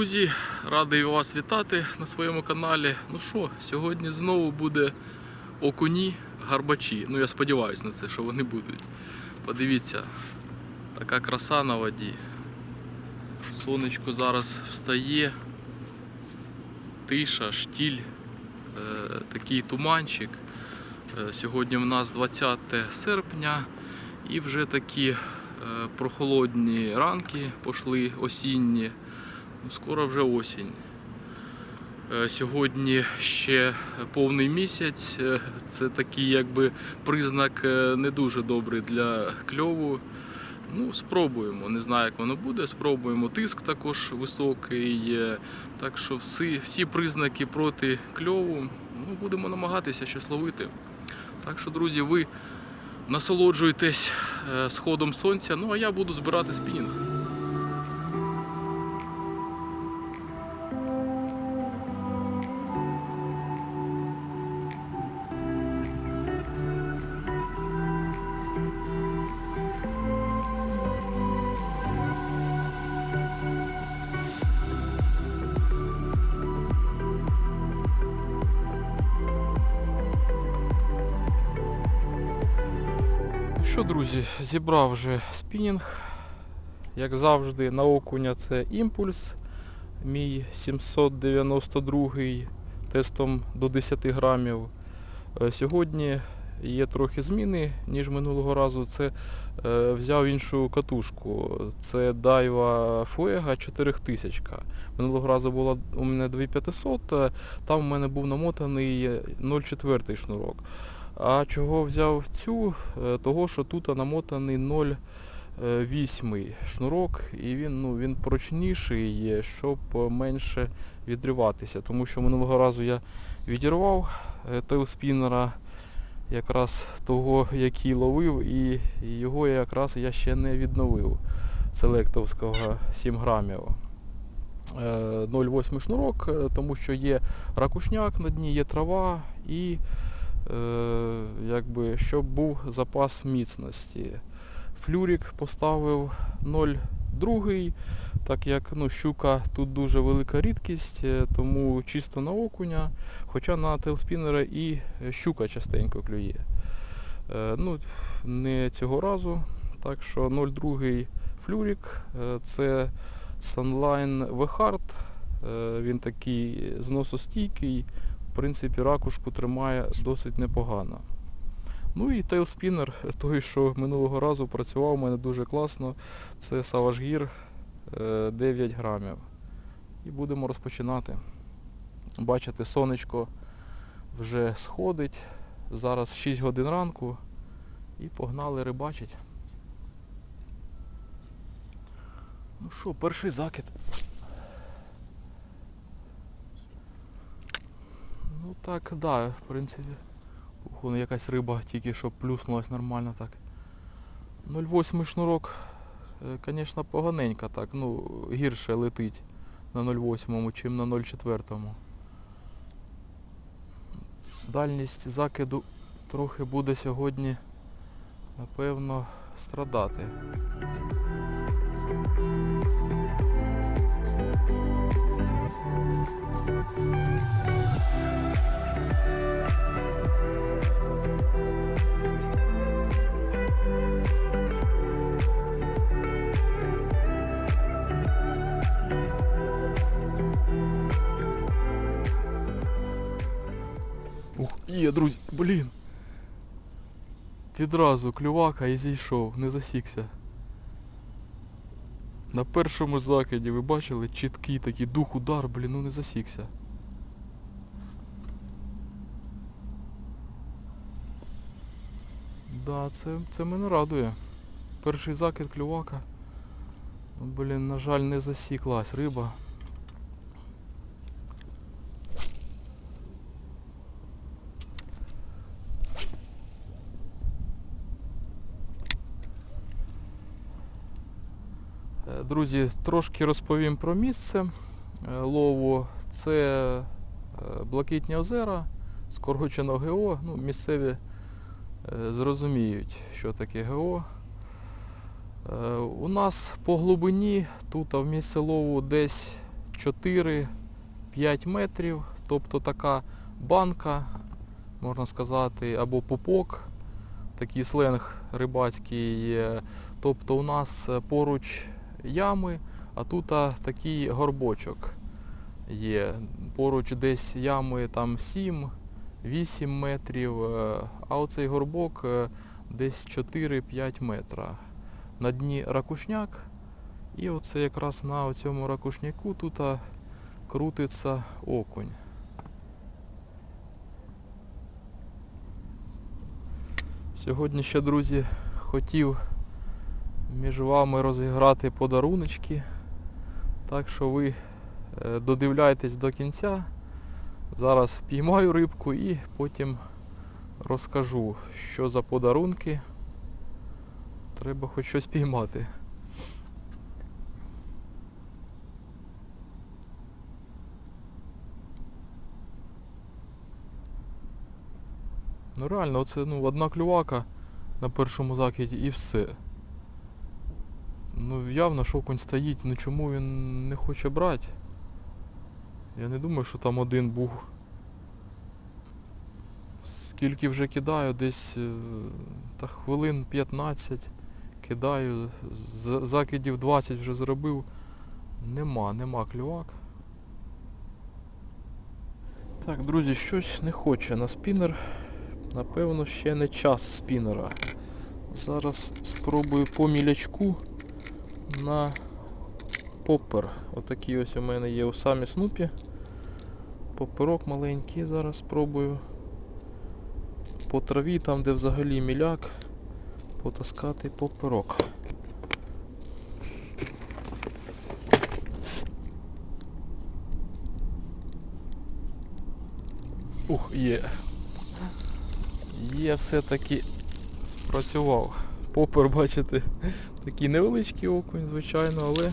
Друзі, радий вас вітати на своєму каналі. Ну що, сьогодні знову буде окуні гарбачі. Ну я сподіваюся на це, що вони будуть. Подивіться, така краса на воді. Сонечко зараз встає. Тиша, штіль, е, такий туманчик. Е, Сьогодні в нас 20 серпня і вже такі е, прохолодні ранки пішли осінні. Ну, Скоро вже осінь. Е, Сьогодні ще повний місяць. Е, Це такий якби признак е, не дуже добрий для кльову. Ну, спробуємо. Не знаю, як воно буде. Спробуємо. Тиск також високий. Так що всі, всі признаки проти кльову. Ну, будемо намагатися щось ловити. Так що, друзі, ви насолоджуйтесь сходом сонця. Ну а я буду збирати спінінг. Що, друзі, зібрав вже спінінг. Як завжди, на окуня це імпульс. Мій 792 тестом до 10 грамів. Е, Сьогодні є трохи зміни, ніж минулого разу. Це е, взяв іншу катушку. Це Daiwa Fuega 4000. Минулого разу була у мене 2500, е, там у мене був намотаний 0,4 шнурок. А чого взяв цю? Е, Того, що тут намотаний 0,8 шнурок, і він, ну, він прочніший є, щоб менше відриватися. Тому що минулого разу я відірвав е, тейлспінера якраз того, який ловив, і його якраз я ще не відновив селектовського 7 грамів. Е, 0,8 шнурок, е, тому що є ракушняк на дні, є трава і е, якби, щоб був запас міцності. Флюрік поставив 0,2, так як ну, щука тут дуже велика рідкість, е, тому чисто на окуня, хоча на тейлспінера і щука частенько клює. Е, ну, не цього разу, так що 0,2 флюрік е, це Sunline е, він такий зносостійкий, в принципі, ракушку тримає досить непогано. Ну і тейлспінер, той, що минулого разу працював у мене дуже класно, це Savage Gear е, 9 грамів. І будемо розпочинати. Бачите, сонечко вже сходить. Зараз 6 годин ранку і погнали рибачить. Ну що, перший закид. Ну так, да, в принципі. Ух, якась риба тільки що плюснулась нормально так. 0,8 шнурок, звісно, поганенько так, ну, гірше летить на 0,8, чим на 0,4. Дальність закиду трохи буде сьогодні, напевно, страдати. Друзі, блін. Відразу клювака і зійшов, не засікся. На першому закиді ви бачили чіткий такий дух удар, блін, ну не засікся. Да, це, це мене радує. Перший закид клювака. Ну, Блін, на жаль, не засіклась риба. Друзі, трошки розповім про місце е, лову. Це е, Блакитні озера, Скоргочино ГО. Ну, місцеві е, зрозуміють, що таке ГО. У нас по глибині тут в місце лову десь 4-5 метрів. Тобто така банка, можна сказати, або пупок, такий сленг рибацький. є. Тобто у нас поруч ями, а тут такий горбочок є. Поруч десь ями там 7-8 метрів, е, а оцей горбок е, десь 4-5 метра. На дні ракушняк, і оце якраз на цьому ракушняку тут крутиться окунь. Сьогодні ще, друзі, хотів між вами розіграти подаруночки. Так що ви е, додивляйтесь до кінця. Зараз піймаю рибку і потім розкажу, що за подарунки. Треба хоч щось піймати. Ну реально, оце ну, одна клювака на першому закиді і все. Ну явно що окунь стоїть, ну чому він не хоче брати? Я не думаю, що там один був. Скільки вже кидаю, десь е, та хвилин 15 кидаю, закидів 20 вже зробив. Нема, нема клювак. Так, друзі, щось не хоче на спінер. Напевно, ще не час спінера. Зараз спробую по мілячку на поппер. Отакий ось у мене є у самі снупі. Поперок маленький, зараз спробую по траві, там де взагалі міляк, потаскати поперок. Ух, є. Є все-таки спрацював. Попер, бачите, такий невеличкий окунь, звичайно, але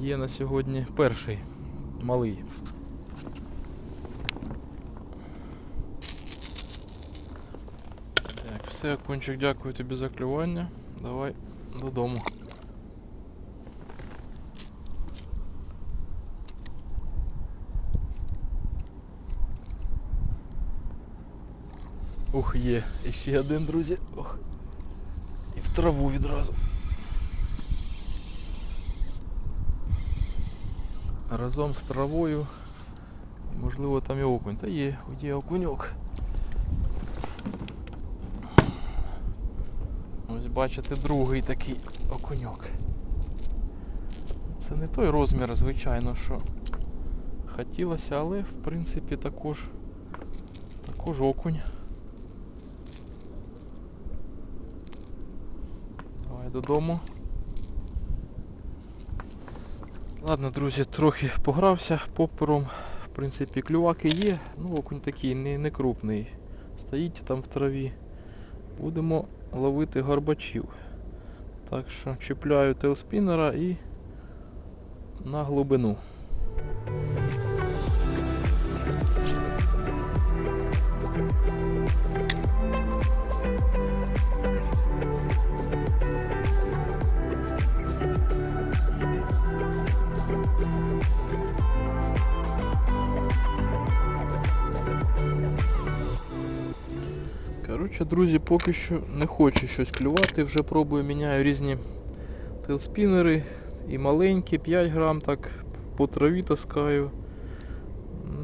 є на сьогодні перший малий. Так, все, окунчик, дякую тобі за клювання. Давай додому. Ух, є. І ще один, друзі. Траву відразу. Разом з травою. Можливо там і окунь. Та є, є окуньок. Ось бачите, другий такий окуньок. Це не той розмір, звичайно, що хотілося, але в принципі також, також окунь. Давай додому. Ладно, друзі, трохи погрався поппером. В принципі, клюваки є, ну окунь такий не, не крупний. Стоїть там в траві. Будемо ловити горбачів. Так що чіпляю телспінера і на глибину. Коротше, друзі, поки що не хочу щось клювати, вже пробую, міняю різні телспінери і маленькі, 5 грам, так по траві таскаю.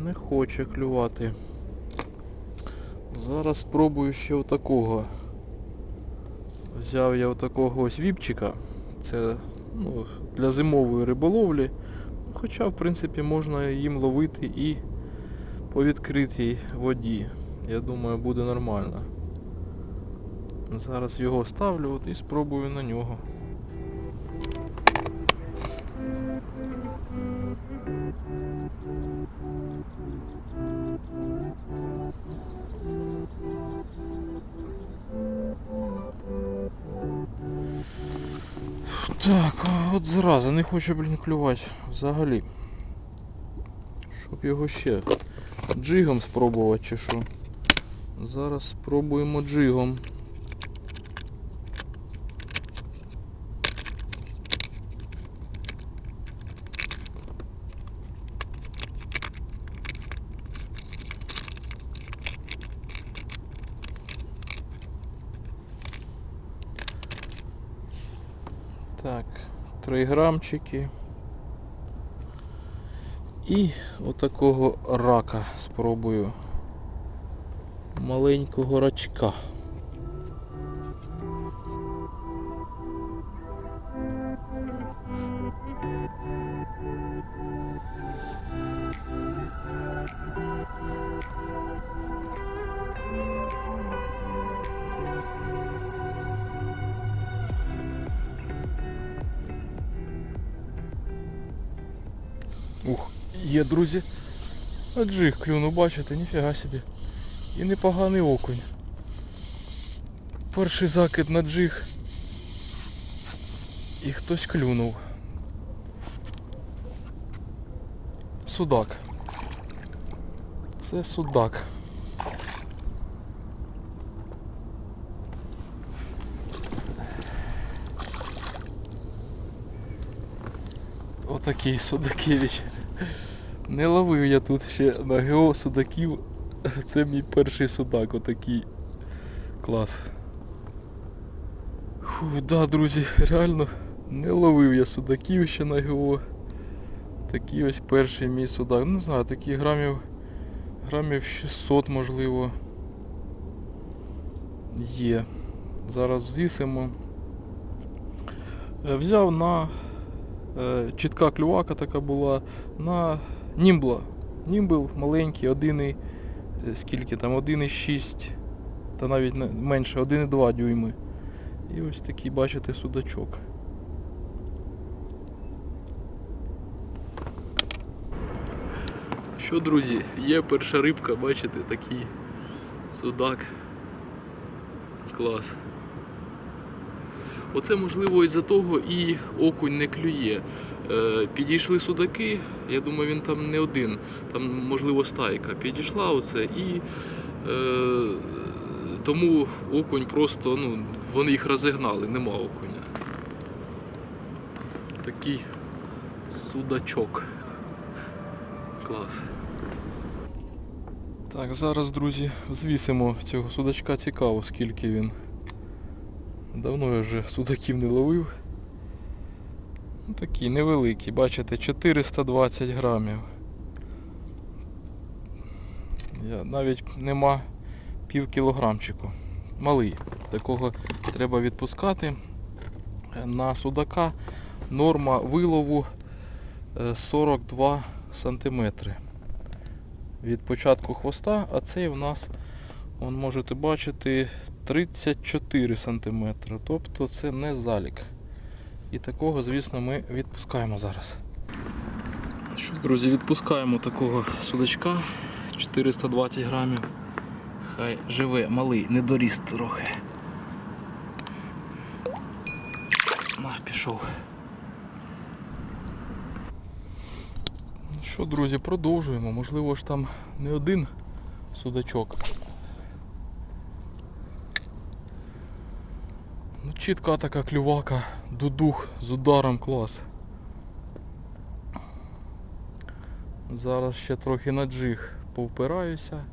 Не хоче клювати. Зараз спробую ще отакого. Взяв я отакого ось віпчика. Це ну, для зимової риболовлі. Хоча, в принципі, можна їм ловити і по відкритій воді. Я думаю, буде нормально. Зараз його ставлю от і спробую на нього. Так, от зараза, не хочу, блін, клювати взагалі. Щоб його ще джигом спробувати чи що. Зараз спробуємо джигом. Так, 3 грамчики. І отакого рака спробую. Маленького рачка. Ух, є, друзі. А джиг клюнув, бачите, ніфіга собі. І непоганий окунь. Перший закид на джиг. І хтось клюнув. Судак. Це судак. Отакий Судакевич. Не ловив я тут ще на ГО судаків. Це мій перший судак, отакий. Клас. Фу, да, друзі, реально не ловив я судаків ще на ГО. Такий ось перший мій судак. Ну, Не знаю, такі грамів. Грамів 600 можливо. Є. Зараз звісимо. Е, Взяв на е, чітка клювака така була на німбла. Німбл маленький, 1, е, скільки там, 1,6 та навіть менше, 1,2 дюйми. І ось такий, бачите, судачок. Що, друзі, є перша рибка, бачите, такий судак. Клас. Оце можливо із-за того і окунь не клює. Е, підійшли судаки, я думаю, він там не один, там можливо стайка. Підійшла оце і е, тому окунь просто, ну, вони їх розігнали, нема окуня. Такий судачок. Клас. Так, зараз, друзі, звісимо цього судачка цікаво, скільки він. Давно я вже судаків не ловив. Такий невеликий, бачите, 420 грамів. Я, навіть нема пів кілограмчику. Малий. Такого треба відпускати. Е, На судака норма вилову е, 42 сантиметри від початку хвоста, а цей у нас, вон можете бачити, 34 см. Тобто це не залік. І такого, звісно, ми відпускаємо зараз. Що, друзі, відпускаємо такого судачка 420 грамів. Хай живе, малий, не доріс трохи. На, пішов. Що, друзі, продовжуємо. Можливо ж там не один судачок. Чітка така клювака, дудух з ударом клас. Зараз ще трохи на джиг повпираюся,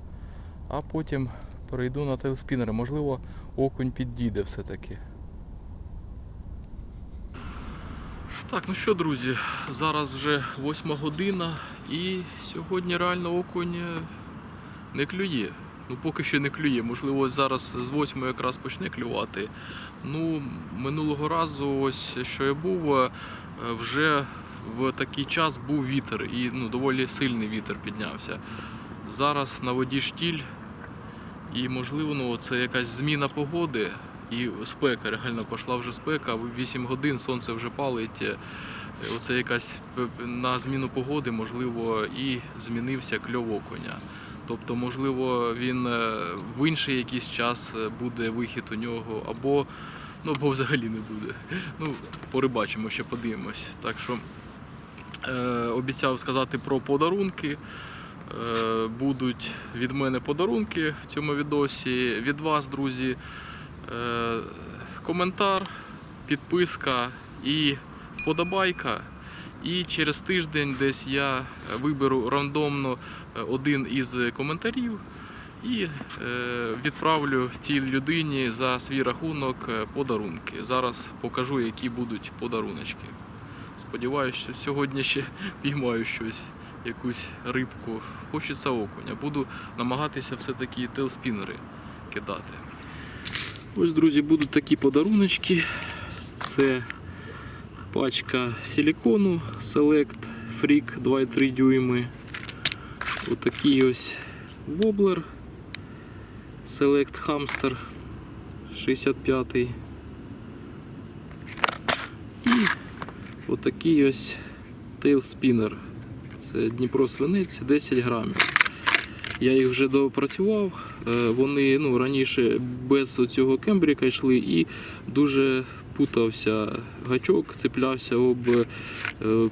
а потім перейду на тейлспінери. Можливо, окунь підійде все-таки. Так, ну що, друзі, зараз вже восьма година і сьогодні реально окунь е, не клює. Ну поки що не клює. Можливо, зараз з восьмої якраз почне клювати. Ну, минулого разу, ось що я був, е, вже в такий час був вітер і ну, доволі сильний вітер піднявся. Зараз на воді штіль, і можливо, ну, це якась зміна погоди. І спека, реально пішла вже спека, 8 годин сонце вже палить. Е, Оце якась на зміну погоди, можливо, і змінився кльов окуня. Тобто, можливо, він е, в інший якийсь час е, буде вихід у нього, або, ну, або взагалі не буде. Ну, порибачимо, ще подивимось. Так що е, обіцяв сказати про подарунки. Е, будуть від мене подарунки в цьому відосі. Від вас, друзі, е, коментар, підписка і вподобайка. І через тиждень десь я виберу рандомно е, один із коментарів І е, відправлю цій людині за свій рахунок е, подарунки. Зараз покажу, які будуть подаруночки. Сподіваюся, що сьогодні ще піймаю щось, якусь рибку. Хочеться окуня. Буду намагатися все-таки телспінери кидати. Ось, друзі, будуть такі подаруночки. Це пачка силікону Select Freak 2,3 дюйми. Отакий ось воблер Select Hamster 65. І отакий ось Tail Spinner. Це Дніпро свинець 10 грамів. Я їх вже допрацював. Е, Вони ну, раніше без цього кембріка йшли і дуже путався гачок, цеплявся об е,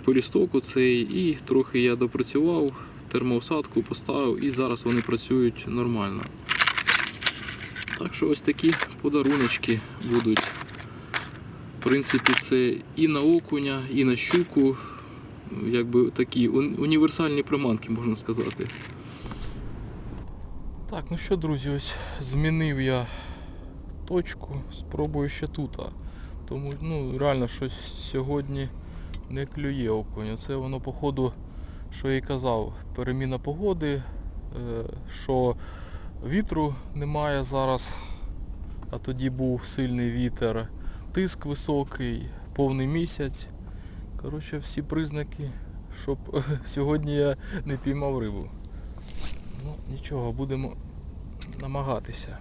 полісток оцей, і трохи я допрацював, термоусадку поставив і зараз вони працюють нормально. Так що ось такі подаруночки будуть. В принципі, це і на окуня, і на щуку. Якби такі універсальні приманки, можна сказати. Так, ну що, друзі, ось змінив я точку, спробую ще тут. Тому ну, реально щось сьогодні не клює окунь. Це воно, походу, що я і казав, переміна погоди, е, що вітру немає зараз, а тоді був сильний вітер, тиск високий, повний місяць. Коротше, всі признаки, щоб сьогодні я не піймав рибу. Ну, нічого, будемо намагатися.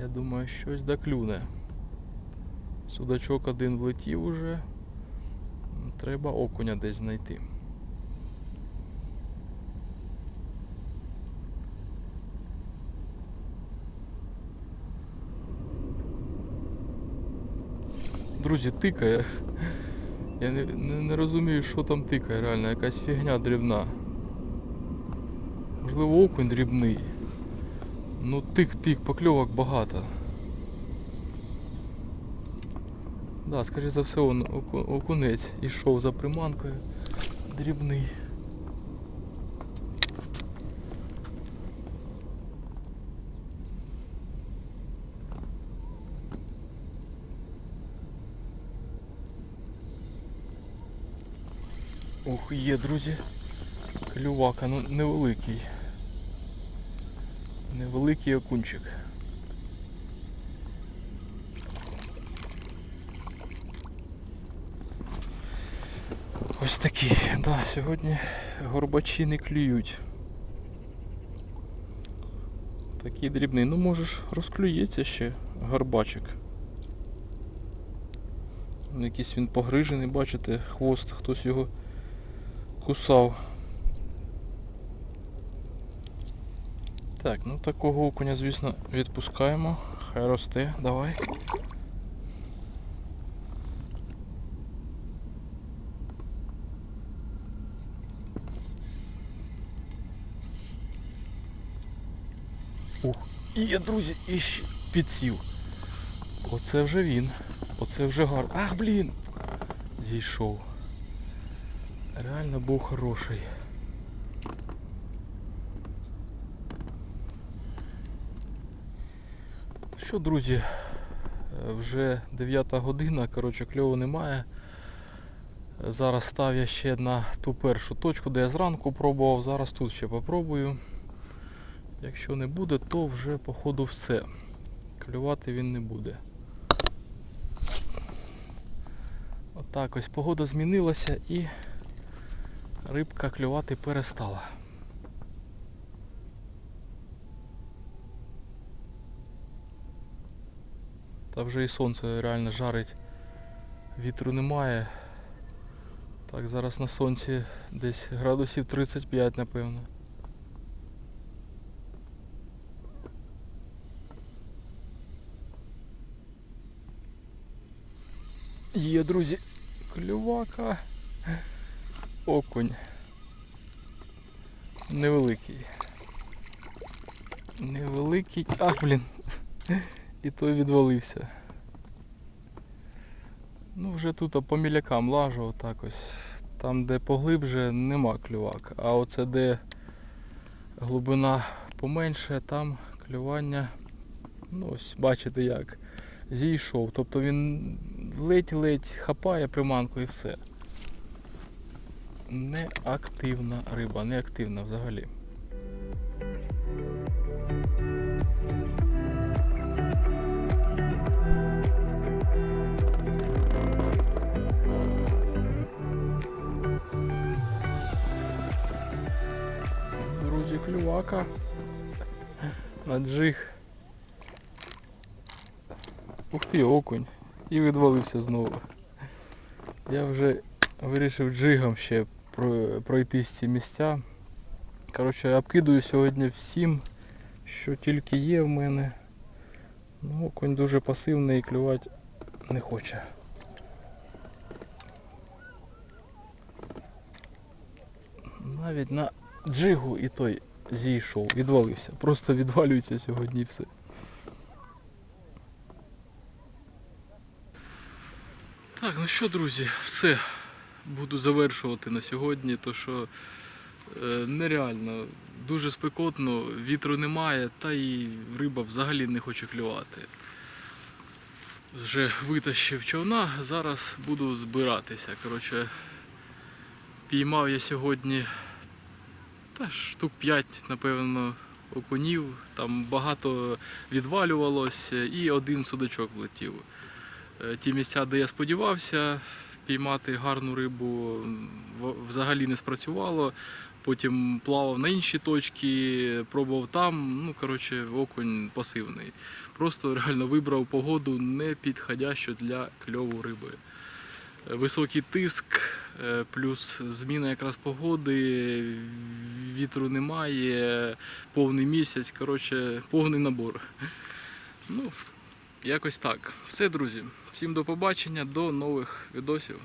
Я думаю, щось доклюне. Судачок один влетів уже. Треба окуня десь знайти. Друзі, тикає. Я не, не, не розумію, що там тикає, реально, якась фігня дрібна. Можливо, окунь дрібний. Ну тик-тик, покльовок багато. Да, скоріше за все, он окунець ішов за приманкою. Дрібний. Ух, є, друзі. Клювака, ну невеликий. Невеликий окунчик. Ось такі, да, сьогодні горбачі не клюють. Такий дрібний. Ну можеш розклюється ще горбачик. Якийсь він погрижений, бачите, хвост, хтось його кусав. Так, ну такого окуня, звісно, відпускаємо. Хай росте, давай. Ух, і є, друзі, і підсів. Оце вже він. Оце вже гарно. Ах, блін! Зійшов. Реально був хороший. Що, друзі, е, вже 9 година, коротше, кльову немає. Зараз став я ще на ту першу точку, де я зранку пробував, зараз тут ще попробую. Якщо не буде, то вже походу все. Клювати він не буде. Отак ось погода змінилася і рибка клювати перестала. Та вже і сонце реально жарить. Вітру немає. Так, зараз на сонці десь градусів 35, напевно. Є, друзі, клювака. Окунь. Невеликий. Невеликий. А, блін. І той відвалився. Ну вже тут по мілякам лажу отак ось. Там де поглибже нема клювак. А оце де глибина поменше, там клювання, ну ось бачите як, зійшов. Тобто він ледь-ледь хапає приманку і все. Неактивна риба, неактивна взагалі. Друзі, клювака. На джиг. Ти, окунь. І відвалився знову. Я вже вирішив джигом ще про- пройтись ці місця. Коротше, обкидую сьогодні всім, що тільки є в мене. Ну, окунь дуже пасивний і клювати не хоче. Навіть на джигу і той зійшов, відвалився. Просто відвалюється сьогодні і все. Так, ну що, друзі, все. Буду завершувати на сьогодні, то що е, нереально, дуже спекотно, вітру немає, та і риба взагалі не хоче клювати. Вже витащив човна, зараз буду збиратися. Коротше, піймав я сьогодні та штук 5, напевно, окунів. Там багато відвалювалось і один судачок влетів. Е, Ті місця, де я сподівався піймати гарну рибу, взагалі не спрацювало. Потім плавав на інші точки, пробував там. Ну, коротше, окунь пасивний. Просто реально вибрав погоду не підходящу для кльову риби. Е, Високий тиск, е, плюс зміна якраз погоди, вітру немає, повний місяць, коротше, повний набор. Ну, якось так. Все, друзі. Всім до побачення, до нових відосів.